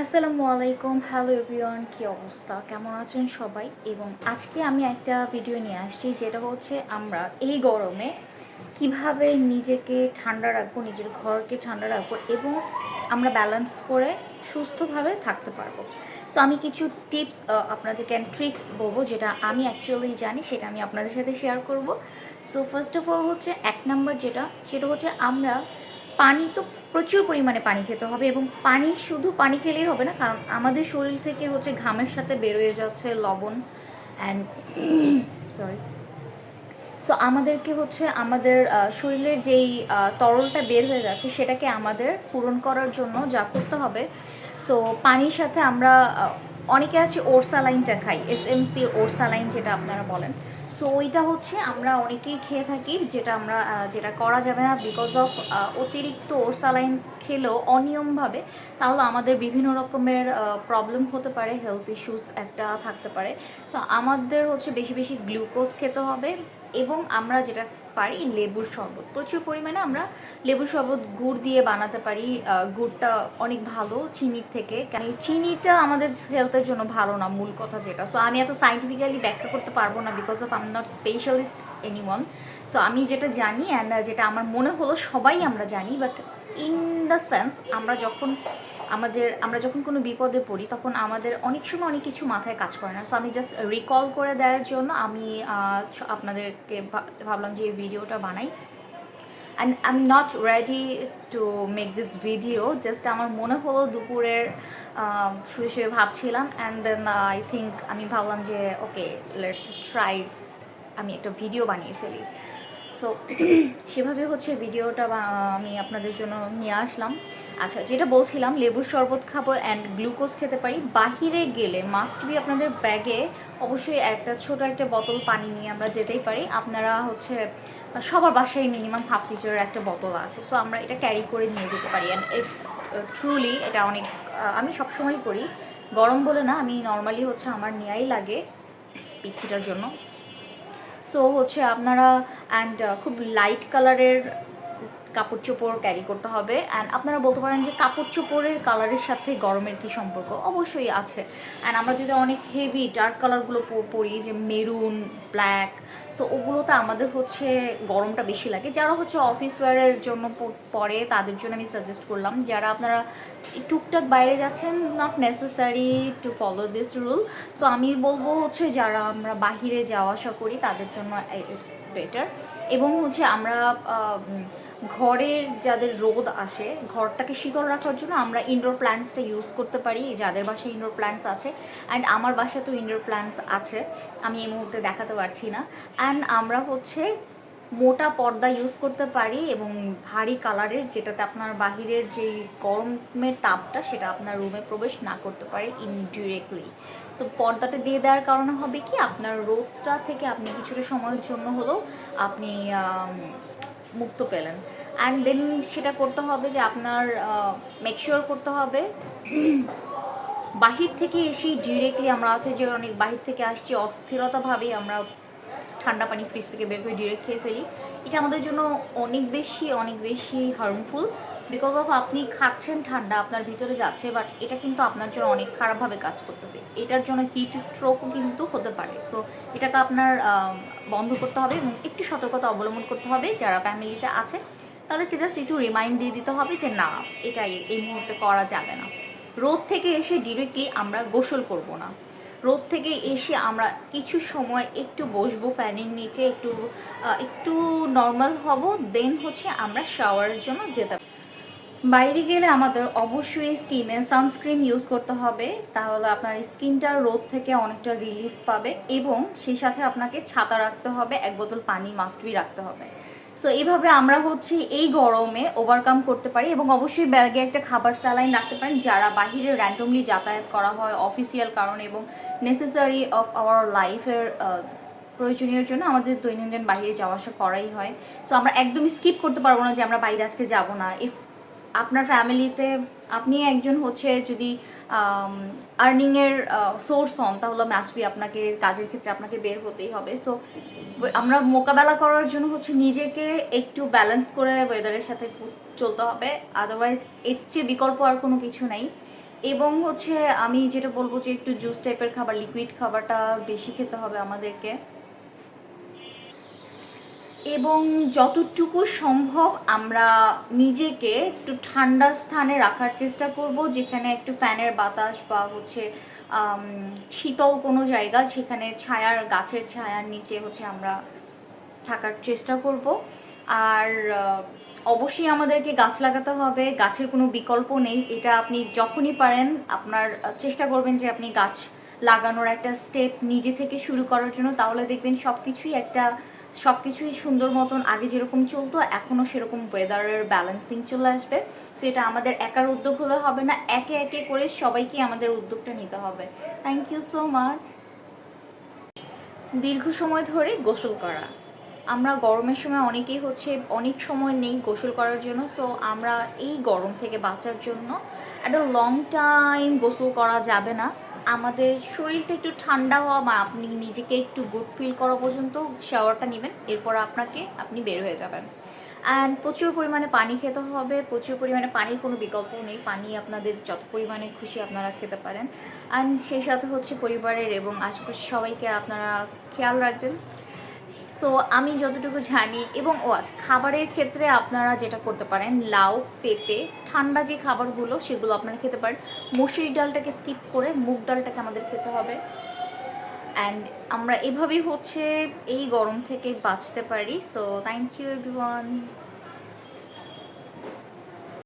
আসসালামু আলাইকুম। Hello everyone কী অবস্থা? কেমন আছেন সবাই? এবং আজকে আমি একটা ভিডিও নিয়ে আসছি, যেটা হচ্ছে আমরা এই গরমে কীভাবে নিজেকে ঠান্ডা রাখব, নিজের ঘরকে ঠান্ডা রাখব এবং আমরা ব্যালেন্স করে সুস্থভাবে থাকতে পারব। সো আমি কিছু টিপস আপনাদেরকে অ্যান্ড ট্রিক্স বলব, যেটা আমি অ্যাকচুয়ালি জানি, সেটা আমি আপনাদের সাথে শেয়ার করব। সো ফার্স্ট অফ অল হচ্ছে, এক নাম্বার যেটা, সেটা হচ্ছে আমরা পানি তো প্রচুর পরিমাণে পানি খেতে হবে এবং পানি শুধু পানি খেলেই হবে না, কারণ আমাদের শরীর থেকে হচ্ছে ঘামের সাথে বেরোয় যাচ্ছে লবণ অ্যান্ড সরি সো আমাদেরকে হচ্ছে আমাদের শরীরের যেই তরলটা বের হয়ে যাচ্ছে সেটাকে আমাদের পূরণ করার জন্য যা করতে হবে। সো পানির সাথে আমরা অনেকে আছে ওরসালাইনটা খাই এস এম সি ওরসালাইন যেটা আপনারা বলেন। সো ওইটা হচ্ছে আমরা অনেকেই খেয়ে থাকি, যেটা আমরা যেটা করা যাবে না বিকজ অফ অতিরিক্ত ওরসালাইন খেলেও অনিয়মভাবে, তাহলে আমাদের বিভিন্ন রকমের প্রবলেম হতে পারে হেলথ ইস্যুস একটা থাকতে পারে। তো আমাদের হচ্ছে বেশি বেশি গ্লুকোজ খেতে হবে এবং আমরা যেটা পারি, লেবুর শরবত। প্রচুর পরিমাণে আমরা লেবুর শরবত গুড় দিয়ে বানাতে পারি। গুড়টা অনেক ভালো চিনির থেকে। কারণ চিনিটা আমাদের হেলথের জন্য ভালো না, মূল কথা যেটা। সো আমি এত সাইন্টিফিক্যালি ব্যাখ্যা করতে পারব না because of I'm not specialist anyone so আমি যেটা জানি অ্যান্ড যেটা আমার মনে হলো সবাই আমরা জানি বাট ইন দ্য সেন্স আমরা যখন আমাদের, আমরা যখন কোনো বিপদে পড়ি, তখন আমাদের অনেক সময় অনেক কিছু মাথায় কাজ করে না। সো আমি জাস্ট রিকল করে দেওয়ার জন্য আমি আপনাদেরকে ভাবলাম যে এই ভিডিওটা বানাই। And I am not ready to make this video just আমার মনে হলো দুপুরের শুয়ে শুয়ে ভাবছিলাম। অ্যান্ড দেন আই থিঙ্ক আমি ভাবলাম যে ওকে লেটস ট্রাই আমি একটা ভিডিও বানিয়ে ফেলি। সো সেভাবে হচ্ছে ভিডিওটা আমি আপনাদের জন্য নিয়ে আসলাম। আচ্ছা যেটা বলছিলাম, লেবুর শরবত খাব অ্যান্ড গ্লুকোজ খেতে পারি। বাহিরে গেলে মাস্ট বি আপনাদের ব্যাগে অবশ্যই একটা ছোট একটা বোতল পানি নিয়ে আমরা যেতেই পারি। আপনারা হচ্ছে, সবার বাসায় মিনিমাম হাফ লিটারের একটা বোতল আছে। সো আমরা এটা ক্যারি করে নিয়ে যেতে পারি। অ্যান্ড ইটস ট্রুলি এটা অনেক আমি সবসময় করি। গরম বলে না, আমি নর্মালি হচ্ছে আমার নেয়াই লাগে পিছিটার জন্য। সো হচ্ছে আপনারা অ্যান্ড খুব লাইট কালারের কাপড় চোপড় ক্যারি করতে হবে। অ্যান্ড আপনারা বলতে পারেন যে কাপড় চোপড়ের কালারের সাথে গরমের কি সম্পর্ক? অবশ্যই আছে। অ্যান্ড আমরা যদি অনেক হেভি ডার্ক কালারগুলো পরি, যে মেরুন ব্ল্যাক সো ওগুলোতে আমাদের হচ্ছে গরমটা বেশি লাগে। যারা হচ্ছে অফিস ওয়ারের জন্য পরে, তাদের জন্য আমি সাজেস্ট করলাম। যারা আপনারা টুকটাক বাইরে যাচ্ছেন not necessary to follow this rule so আমি বলব হচ্ছে যারা আমরা বাহিরে যাওয়া আসা করি, তাদের জন্য ইটস বেটার এবং হচ্ছে আমরা ঘরের যাদের রোদ আসে, ঘরটাকে শীতল রাখার জন্য আমরা ইনডোর প্ল্যান্টসটা ইউজ করতে পারি। যাদের বাসায় ইনডোর প্ল্যান্টস আছে অ্যান্ড আমার বাসায় তো ইনডোর প্ল্যান্টস আছে, আমি এই মুহূর্তে দেখাতে পারছি না। অ্যান্ড আমরা হচ্ছে মোটা পর্দা ইউজ করতে পারি এবং ভারী কালারের যেটাতে আপনার বাহিরের যে গরমের তাপটা, সেটা আপনার রুমে প্রবেশ না করতে পারে ইনডিরেক্টলি তো পর্দাটা দিয়ে দেওয়ার কারণে হবে কি, আপনার রোদটা থেকে আপনি কিছুটা সময়ের জন্য হলেও আপনি মুক্ত পেলেন। অ্যান্ড দেন সেটা করতে হবে যে আপনার মেকশিওর করতে হবে, বাহির থেকে এসেই ডিরেক্টলি আমরা আছে যে অনেক বাহির থেকে আসছি অস্থিরতাভাবেই আমরা ঠান্ডা পানি ফ্রিজ থেকে বের করে ডিরেক্ট খেয়ে ফেলি। এটা আমাদের জন্য অনেক বেশি অনেক বেশি হার্মফুল বিকজ অফ আপনি খাচ্ছেন ঠান্ডা, আপনার ভিতরে যাচ্ছে বাট এটা কিন্তু আপনার জন্য অনেক খারাপভাবে কাজ করতেছে। এটার জন্য হিট স্ট্রোকও কিন্তু হতে পারে। সো এটাকে আপনার বন্ধ করতে হবে এবং একটু সতর্কতা অবলম্বন করতে হবে যারা ফ্যামিলিতে আছে। তাদেরকে জাস্ট একটু রিমাইন্ড দিয়ে দিতে হবে যে, না, এটা এই- মুহূর্তে করা যাবে না। রোদ থেকে এসে ডিরেক্টলি আমরা গোসল করব না। রোদ থেকে এসে আমরা কিছু সময় একটু বসবো ফ্যানের নিচে, একটু একটু নর্মাল হব দেন হচ্ছে আমরা শাওয়ারের জন্য যেতে। বাইরে গেলে আমাদের অবশ্যই স্কিনে সানস্ক্রিন ইউজ করতে হবে। তাহলে আপনার স্কিনটা রোদ থেকে অনেকটা রিলিফ পাবে এবং সেই সাথে আপনাকে ছাতা রাখতে হবে, এক বোতল পানি মাস্টবি রাখতে হবে। সো এইভাবে আমরা হচ্ছে এই গরমে ওভারকাম করতে পারি এবং অবশ্যই ব্যাগে একটা খাবার স্যালাইন রাখতে পারেন, যারা বাহিরে র্যান্ডমলি যাতায়াত করা হয় অফিসিয়াল কারণে এবং নেসেসারি অফ আওয়ার লাইফের প্রয়োজনীয় জন্য আমাদের দৈনন্দিন বাইরে যাওয়া আসা করাই হয়। সো আমরা একদমই স্কিপ করতে পারব না যে আমরা বাইরে আজকে যাব না। ইফ আপনার ফ্যামিলিতে আপনি একজন হচ্ছে যদি আর্নিংয়ের সোর্স হন, তাহলে মাসবি আপনাকে কাজের ক্ষেত্রে আপনাকে বের হতেই হবে। সো আমরা মোকাবেলা করার জন্য হচ্ছে নিজেকে একটু ব্যালেন্স করে ওয়েদারের সাথে চলতে হবে। আদারওয়াইজ এর চেয়ে বিকল্প আর কোনো কিছু নাই। এবং হচ্ছে আমি যেটা বলব যে একটু জুস টাইপের খাবার লিকুইড খাবারটা বেশি খেতে হবে আমাদেরকে। এবং যতটুকু সম্ভব আমরা নিজেকে একটু ঠান্ডা স্থানে রাখার চেষ্টা করব, যেখানে একটু ফ্যানের বাতাস বা হচ্ছে শীতল কোনো জায়গা, সেখানে ছায়ার, গাছের ছায়ার নিচে হচ্ছে আমরা থাকার চেষ্টা করব। আর অবশ্যই আমাদেরকে গাছ লাগাতে হবে, গাছের কোনো বিকল্প নেই। এটা আপনি যখনই পারেন, আপনার চেষ্টা করবেন যে আপনি গাছ লাগানোর একটা স্টেপ নিজে থেকে শুরু করার জন্য। তাহলে দেখবেন সব কিছুই একটা সব কিছুই সুন্দর মতন আগে যেরকম চলতো, এখনও সেরকম ওয়েদারের ব্যালেন্সিং চলে আসবে। সো এটা আমাদের একার উদ্যোগ হলে হবে না, একে একে করে সবাইকে আমাদের উদ্যোগটা নিতে হবে। থ্যাংক ইউ সো মাচ দীর্ঘ সময় ধরে গোসল করা। আমরা গরমের সময় অনেকেই হচ্ছে, অনেক সময় নেই গোসল করার জন্য। সো আমরা এই গরম থেকে বাঁচার জন্য একটা লং টাইম গোসল করা যাবে না। আমাদের শরীরটা একটু ঠান্ডা হওয়া বা আপনি নিজেকে একটু গুড ফিল করা পর্যন্ত শাওয়ারটা নেবেন, এরপর আপনাকে আপনি বের হয়ে যাবেন। অ্যান্ড প্রচুর পরিমাণে পানি খেতে হবে, প্রচুর পরিমাণে পানির কোনো বিকল্প নেই, পানি আপনাদের যত পরিমাণে খুশি আপনারা খেতে পারেন। অ্যান্ড সেই সাথে হচ্ছে পরিবারের এবং আশেপাশে সবাইকে আপনারা খেয়াল রাখবেন। সো আমি যতটুকু জানি, এবং ও আজ খাবারের ক্ষেত্রে আপনারা যেটা করতে পারেন, লাউ, পেঁপে, ঠান্ডা যে খাবারগুলো, সেগুলো আপনারা খেতে পারেন। মসুরি ডালটাকে স্কিপ করে মুগ ডালটাকে আমাদের খেতে হবে। অ্যান্ড আমরা এভাবেই হচ্ছে এই গরম থেকে বাঁচতে পারি। So thank you everyone